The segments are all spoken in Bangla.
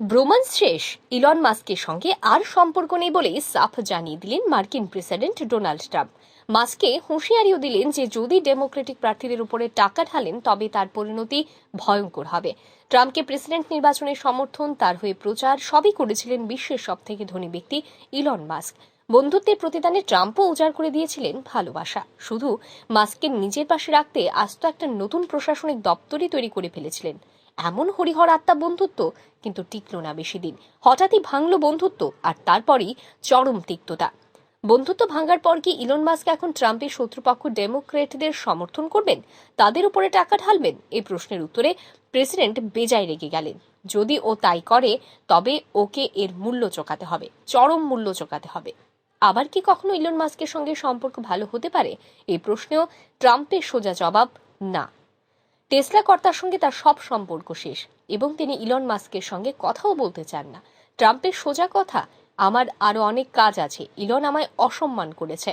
ব্রোমান্স শেষ ইলন মাস্কের সঙ্গে আর সম্পর্ক নেই বলেই সাফ জানিয়ে দিলেন মার্কিন প্রেসিডেন্ট ডোনাল্ড ট্রাম্প। মাস্কে হুঁশিয়ারিও দিলেন যে যদি ডেমোক্রেটিক প্রার্থীদের উপরে টাকা ঢালেন, তবে তার পরিণতি ভয়ঙ্কর হবে। ট্রাম্পকে প্রেসিডেন্ট নির্বাচনের সমর্থন, তার হয়ে প্রচার, সবই করেছিলেন বিশ্বের সবথেকে ধনী ব্যক্তি ইলন মাস্ক। বন্ধুত্বের প্রতিদানে ট্রাম্পও উজাড় করে দিয়েছিলেন ভালোবাসা। শুধু মাস্ককে নিজের পাশে রাখতে আস্ত একটা নতুন প্রশাসনিক দপ্তরই তৈরি করে ফেলেছিলেন। এমন হরিহর আত্মা বন্ধুত্ব কিন্তু টিকলো না বেশি দিন হঠাৎই ভাঙল বন্ধুত্ব আর তারপরই চরম তিক্ততা। বন্ধুত্ব ভাঙার পর কি ইলন মাস্ক এখন ট্রাম্পের শত্রুপক্ষ ডেমোক্রেটদের সমর্থন করবেন? তাদের উপরে টাকা ঢালবেন? এই প্রশ্নের উত্তরে প্রেসিডেন্ট বেজায় রেগে গেলেন। যদি ও তাই করে, তবে ওকে এর মূল্য চোকাতে হবে, চরম মূল্য চোকাতে হবে। আবার কি কখনো ইলন মাস্কের সঙ্গে সম্পর্ক ভালো হতে পারে? এই প্রশ্নেও ট্রাম্পের সোজা জবাব, না। টেসলা কর্তার সঙ্গে তার সব সম্পর্ক শেষ এবং তিনি ইলন মাস্কের সঙ্গে কথাও বলতে চান না। ট্রাম্পের সোজা কথা, আমার আরও অনেক কাজ আছে। ইলন আমায় অসম্মান করেছে।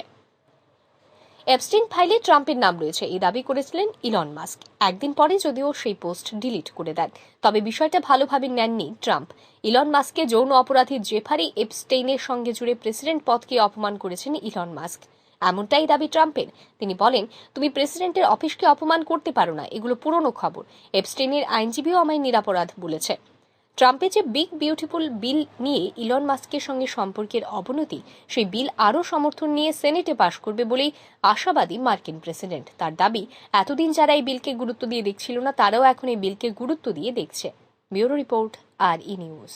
অ্যাবস্টিন ফাইলে ট্রাম্পের নাম রয়েছে। এই দাবি করেছিলেন ইলন মাস্ক একদিন পরে যদিও সেই পোস্ট ডিলিট করে দেন। তবে বিষয়টা ভালোভাবে নেননি ট্রাম্প ইলন মাস্ককে যৌন অপরাধী জেফারি এপস্টেইনের সঙ্গে জুড়ে প্রেসিডেন্ট পদকে অপমান করেছেন ইলন মাস্ক এমনটাই দাবি ট্রাম্পের তিনি বলেন, তুমি প্রেসিডেন্টের অফিসকে অপমান করতে পারো না। এগুলো পুরনো খবর। এপস্টেইনের আইনজীবীও আমায় নিরাপরাধ বলেছে। ট্রাম্পের যে বিগ বিউটিফুল বিল নিয়ে ইলন মাস্কের সঙ্গে সম্পর্কের অবনতি, সেই বিল আরও সমর্থন নিয়ে সেনেটে পাশ করবে বলেই আশাবাদী মার্কিন প্রেসিডেন্ট। তার দাবি, এতদিন যারা এই বিলকে গুরুত্ব দিয়ে দেখছিল না, তারাও এখন এই বিলকে গুরুত্ব দিয়ে দেখছে। Bureau report, R E news.